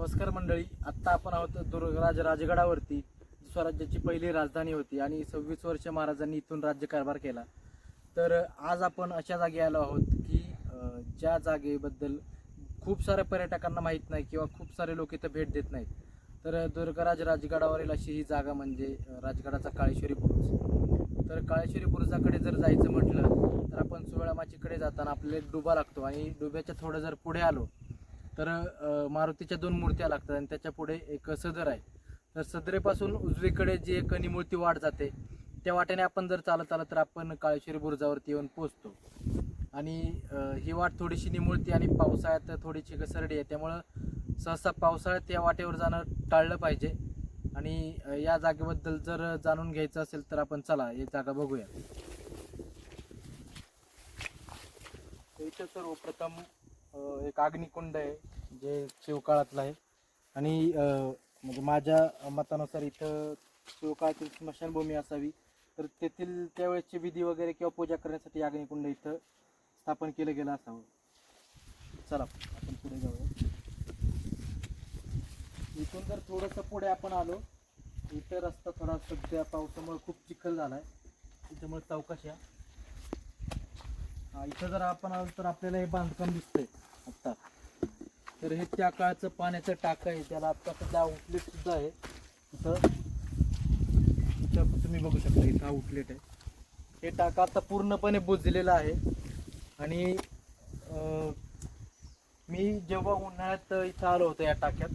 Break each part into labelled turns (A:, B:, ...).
A: नमस्कार मंडळी. आत्ता आपण आहोत दुर्गराज राजगडावरती स्वराज्याची पहिली राजधानी होती आणि सव्वीस वर्ष महाराजांनी इथून राज्यकारभार केला. तर आज आपण अशा जागी आलो आहोत की ज्या जागेबद्दल खूप साऱ्या पर्यटकांना माहीत नाही किंवा खूप सारे लोक इथं भेट देत नाहीत. तर दुर्गराज राजगडावरील अशी ही जागा म्हणजे राजगडाचा काळेश्वरी बुरुज. तर काळेश्वरी बुरुजाकडे जर जायचं म्हटलं तर आपण सुवळामाचीकडे जाताना आपल्याला एक डुबा लागतो आणि डुब्याच्या थोडं जर पुढे आलो तर मारुतीच्या दोन मूर्त्या लागतात आणि त्याच्या पुढे एक सदर आहे. तर सदरेपासून उजवीकडे जी एक निमूर्ती वाट जाते त्या वाटेने आपण जर चालत आलं तर आपण काळेश्वरी बुरुजावरती येऊन पोचतो आणि ही वाट थोडीशी निमुळती आणि पावसाळ्यात थोडीशी घसरडी आहे. त्यामुळं सहसा पावसाळ्यात या वाटेवर जाणं टाळलं पाहिजे. आणि या जागेबद्दल जर जाणून घ्यायचं असेल तर आपण चला ही जागा बघूया. इथं सर्वप्रथम एक अग्निकुंड आहे जे शिवकाळातलं आहे. आणि म्हणजे माझ्या मतानुसार इथं शिवकाळातील स्मशानभूमी असावी. तर तेथील त्यावेळेसचे विधी वगैरे किंवा पूजा करण्यासाठी अग्निकुंड इथं स्थापन केलं गेलं असावं. चला आपण पुढे जाऊया. इथून जर थोडंसं पुढे आपण आलो इथं रस्ता थोडा सध्या पावसामुळे खूप चिखल झालाय. त्याच्यामुळे चौकशी इथं जर आपण आलो तर आपल्याला हे बांधकाम दिसतंय. आत्ता तर हे त्या काळाचं पाण्याचं टाकं आहे त्याला आत्ता सध्या आउटलेट सुद्धा आहे. इथं इथं तुम्ही बघू शकता इथं आउटलेट आहे. हे टाकं आता पूर्णपणे बुजलेलं आहे. आणि मी जेव्हा उन्हाळ्यात इथं आलो होतो या टाक्यात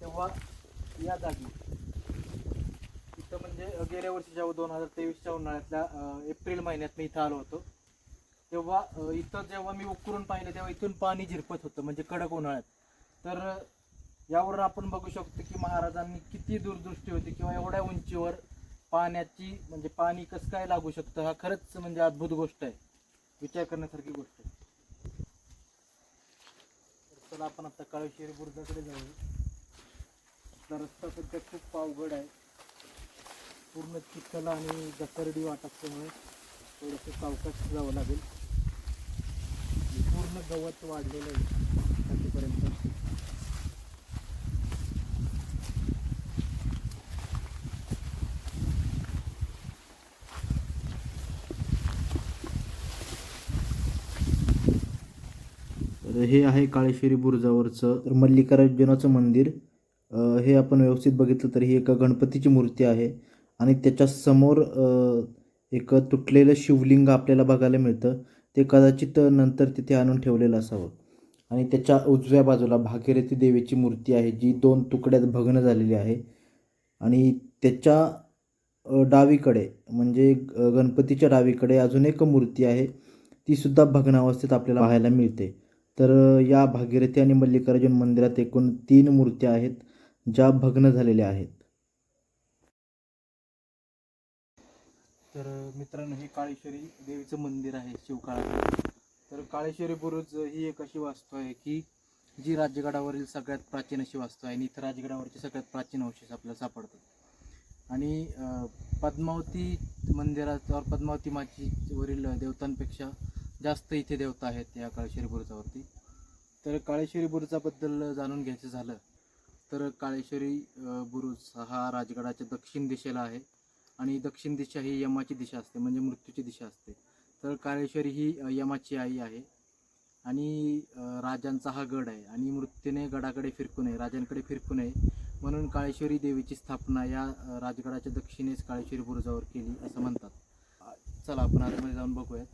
A: तेव्हा या जागी इथं म्हणजे गेल्या वर्षीच्या दोन हजार तेवीसच्या उन्हाळ्यातल्या एप्रिल महिन्यात मी इथं आलो होतो. तेव्हा इथं जेव्हा मी उकरून पाहिलं तेव्हा इथून पाणी झिरपत होतं म्हणजे कडक उन्हाळ्यात. तर यावरून आपण बघू शकतो की महाराजांनी किती दूरदृष्टी होती किंवा एवढ्या उंचीवर पाण्याची म्हणजे पाणी कसं काय लागू शकतं हा खरंच म्हणजे अद्भुत गोष्ट आहे. विचार करण्यासारखी गोष्ट आहे. चला आपण आता काळेश्वरी बुरुजाकडे जाऊ रस्ता सध्या खूप अवघड आहे. पूर्ण चिखल आणि घसरडी वाट असल्यामुळे थोडंसं सावकाश जावं लागेल. पूर्ण गवत वाढलेलं आहे. खालीपर्यंत तर हे आहे काळेश्वरी बुरुजावरचं तर मल्लिकार्जुनाचं मंदिर. अ, हे आपण व्यवस्थित बघितलं तर ही एका गणपतीची मूर्ती आहे. आणि त्याच्यासमोर अ, एक तुटलेलं शिवलिंग आपल्याला बघायला मिळतं. ते कदाचित नंतर तिथे आणून ठेवलेलं असावं. आणि त्याच्या उजव्या बाजूला भागीरथी देवीची मूर्ती आहे जी दोन तुकड्यात भग्न झालेली आहे. आणि त्याच्या डावीकडे म्हणजे ग- गणपतीच्या डावीकडे अजून एक मूर्ती आहे तीसुद्धा भग्नावस्थेत आपल्याला पाहायला मिळते. तर या भागीरथी आणि मल्लिकार्जुन मंदिरात एकूण तीन मूर्त्या आहेत ज्या भग्न झालेल्या आहेत. तर मित्रांनो हे काळेश्वरी देवीचं मंदिर आहे शिवकाळाचं. तर काळेश्वरी बुरुज ही एक अशी वास्तू आहे की जी राजगडावरील सगळ्यात प्राचीन अशी वास्तू आहे आणि इथं राजगडावरचे सगळ्यात प्राचीन अवशेष आपल्याला सापडतात. आणि पद्मावती मंदिरावर पद्मावती माचीवरील देवतांपेक्षा जास्त इथे देवता आहेत या काळेश्वरी बुरुजावरती. तर काळेश्वरी बुरुजाबद्दल जाणून घ्यायचं झालं तर काळेश्वरी बुरुज हा राजगडाच्या दक्षिण दिशेला आहे. आणि दक्षिण दिशा ही यमाची दिशा असते म्हणजे मृत्यूची दिशा असते. तर काळेश्वरी ही यमाची आई आहे. आणि राजांचा हा गड आहे. आणि मृत्यूने गडाकडे फिरकू नये राजांकडे फिरकू नये. म्हणून काळेश्वरी देवीची स्थापना या राजगडाच्या दक्षिणेस काळेश्वरी बुरुजावर केली असं म्हणतात. चला आपण आतमध्ये जाऊन बघूयात.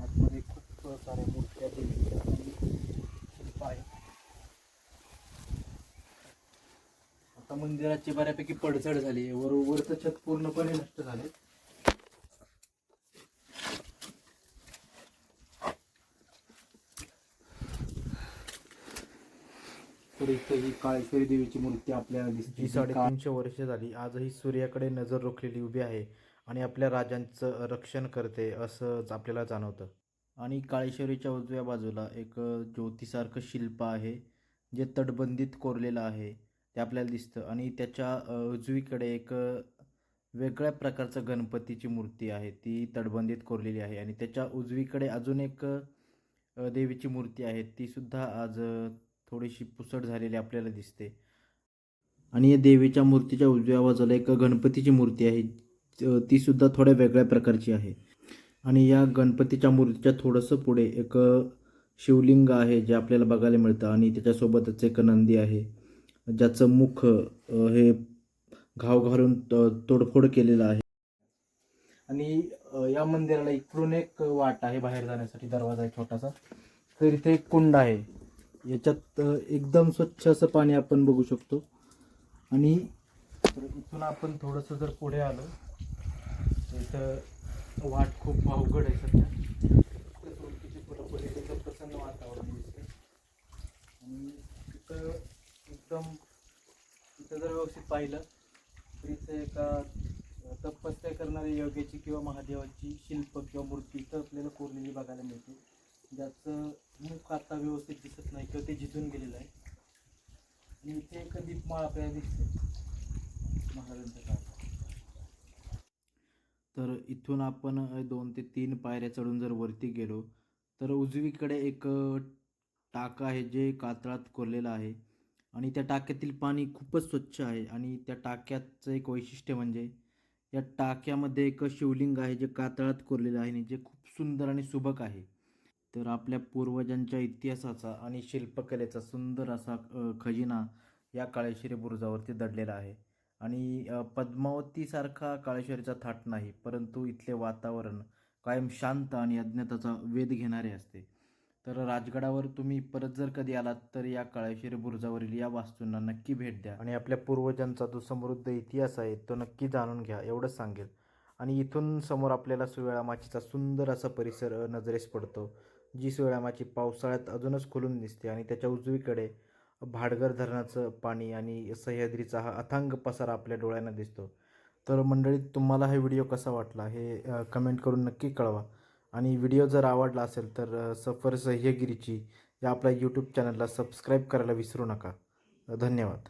A: आतमध्ये खूप साऱ्या मूर्त्या देवीच्या आणि शिल्प आहेत आता मंदिराची बऱ्यापैकी पडझड झाली आहे. वर वरचं छत पूर्णपणे नष्ट झाले. तर इथं ही काळेश्वरी देवीची मूर्ती आपल्याला दिसते.
B: जी साडेतीनशे वर्ष झाली. आजही सूर्याकडे नजर रोखलेली उभी आहे आणि आपल्या राजांचं रक्षण करते असंच आपल्याला जाणवतं. आणि काळेश्वरीच्या उजव्या बाजूला एक ज्योतीसारखं शिल्प आहे जे तटबंदीत कोरलेलं आहे. ते आपल्याला दिसतं. आणि त्याच्या उजवीकडे एक वेगळ्या प्रकारचं गणपतीची मूर्ती आहे. ती तटबंदीत कोरलेली आहे. आणि त्याच्या उजवीकडे अजून एक देवीची मूर्ती आहे. ती सुद्धा आज थोडीशी पुसट झालेली आपल्याला दिसते. आणि या देवीच्या मूर्तीच्या उजव्या बाजूला एक गणपतीची मूर्ती आहे. तीसुद्धा ती सुद्धा थोड्या वेगळ्या प्रकारची आहे. आणि या गणपतीच्या मूर्तीच्या थोडंसं पुढे एक शिवलिंग आहे जे आपल्याला बघायला मिळतं. आणि त्याच्यासोबतच एक नंदी आहे. ज्याचं मुख हे घाव घालून तोडफोड केलेलं आहे. आणि या मंदिराला इकडून एक वाट आहे बाहेर जाण्यासाठी दरवाजा आहे छोटासा. तर इथे एक कुंड आहे. याच्यात एकदम स्वच्छ असं पाणी आपण बघू शकतो. आणि इथून आपण थोडंसं जर पुढे आलो तर इथं वाट खूप अवघड आहे सध्या. प्रसन्न वातावरण दिसते आणि तिथं व्यवस्थित पाहिलं तर इथं एका तपस्या करणाऱ्या योग्याची किंवा महादेवाची शिल्प किंवा मूर्ती इथं आपल्याला कोरलेली बघायला मिळते. ज्याचं मुख आता व्यवस्थित दिसत नाही किंवा ते झिजून गेलेलं आहे. आणि इथे एक दीपमाळ आपल्याला दिसते महाराजांच्या काळात तर इथून आपण दोन ते तीन पायऱ्या चढून जर वरती गेलो तर उजवीकडे एक टाका आहे जे कातळात कोरलेलं आहे. आणि त्या टाक्यातील पाणी खूपच स्वच्छ आहे. आणि त्या टाक्याचं एक वैशिष्ट्य म्हणजे या टाक्यामध्ये एक शिवलिंग आहे जे कातळात कोरलेलं आहे आणि जे खूप सुंदर आणि सुबक आहे. तर आपल्या पूर्वजांच्या इतिहासाचा आणि शिल्पकलेचा सुंदर असा खजिना या काळेश्वरी बुरुजावरती दडलेला आहे. आणि पद्मावतीसारखा काळेश्वरीचा थाट नाही परंतु इथले वातावरण कायम शांत आणि अज्ञाताचा वेध घेणारे असते. तर राजगडावर तुम्ही परत जर कधी आलात तर या काळेश्वरी बुरुजावरील या वास्तूंना नक्की भेट द्या. आणि आपल्या पूर्वजांचा जो समृद्ध इतिहास आहे तो नक्की जाणून घ्या एवढंच सांगेल. आणि इथून समोर आपल्याला सुवेळामाचीचा सुंदर असा परिसर नजरेस पडतो जी सुवेळामाची पावसाळ्यात अजूनच खुलून दिसते आणि त्याच्या उजवीकडे भाडगर धरणाचं पाणी आणि सह्याद्रीचा हा अथांग पसारा आपल्या डोळ्यांना दिसतो. तर मंडळीत तुम्हाला हा व्हिडिओ कसा वाटला हे कमेंट करून नक्की कळवा. आणि व्हिडिओ जर आवडला असेल तर सफर सह्यगिरीची या आपल्या यूट्यूब चॅनलला सबस्क्राईब करायला विसरू नका. धन्यवाद.